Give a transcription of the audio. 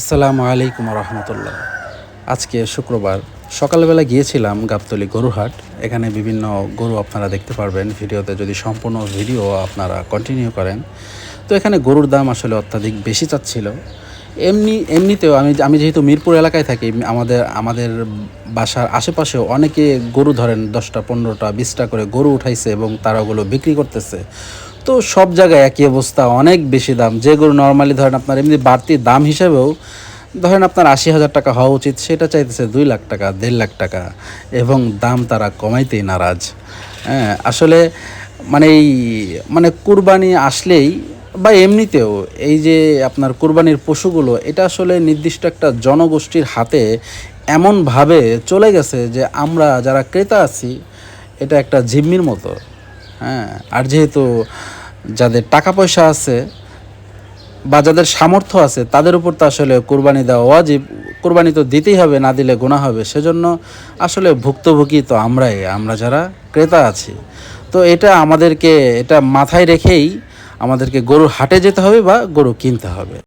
আসসালামু আলাইকুম রহমতুল্লাহ আজকে শুক্রবার, সকালবেলা গিয়েছিলাম গাবতলি গরুহাট। এখানে বিভিন্ন গরু আপনারা দেখতে পারবেন, ভিডিওতে যদি সম্পূর্ণ ভিডিও আপনারা কন্টিনিউ করেন। তো এখানে গরুর দাম আসলে অত্যাধিক বেশি চাচ্ছিল। এমনি, এমনিতেও আমি আমি যেহেতু মিরপুর এলাকায় থাকি, আমাদের আমাদের বাসার আশেপাশেও অনেকে গরু ধরেন দশটা, পনেরোটা, বিশটা করে গরু উঠাইছে এবং তারা ওগুলো বিক্রি করতেছে। তো সব জায়গায় একই অবস্থা, অনেক বেশি দাম। যে গরু নর্মালি ধরেন আপনার এমনি বাড়তি দাম হিসেবেও ধরেন আপনার আশি হাজার টাকা হওয়া উচিত, সেটা চাইতেছে দুই লাখ টাকা, দেড় লাখ টাকা, এবং দাম তারা কমাইতেই নারাজ। হ্যাঁ আসলে মানে এই মানে কুরবানি আসলেই বা এমনিতেও এই যে আপনার কুরবানির পশুগুলো, এটা আসলে নির্দিষ্ট একটা জনগোষ্ঠীর হাতে এমনভাবে চলে গেছে যে আমরা যারা ক্রেতা আছি, এটা একটা জিম্মির মতো। হ্যাঁ আর যেহেতু যাদের টাকা পয়সা আছে বা যাদের সামর্থ্য আছে, তাদের উপর তো আসলে কোরবানি দেওয়া ওয়াজিব। কোরবানি তো দিতেই হবে, না দিলে গোনা হবে। সেজন্য আসলে ভুক্তভোগী তো আমরাই, আমরা যারা ক্রেতা আছি। তো এটা আমাদেরকে, এটা মাথায় রেখেই আমাদেরকে গরুর হাটে যেতে হবে বা গরু কিনতে হবে।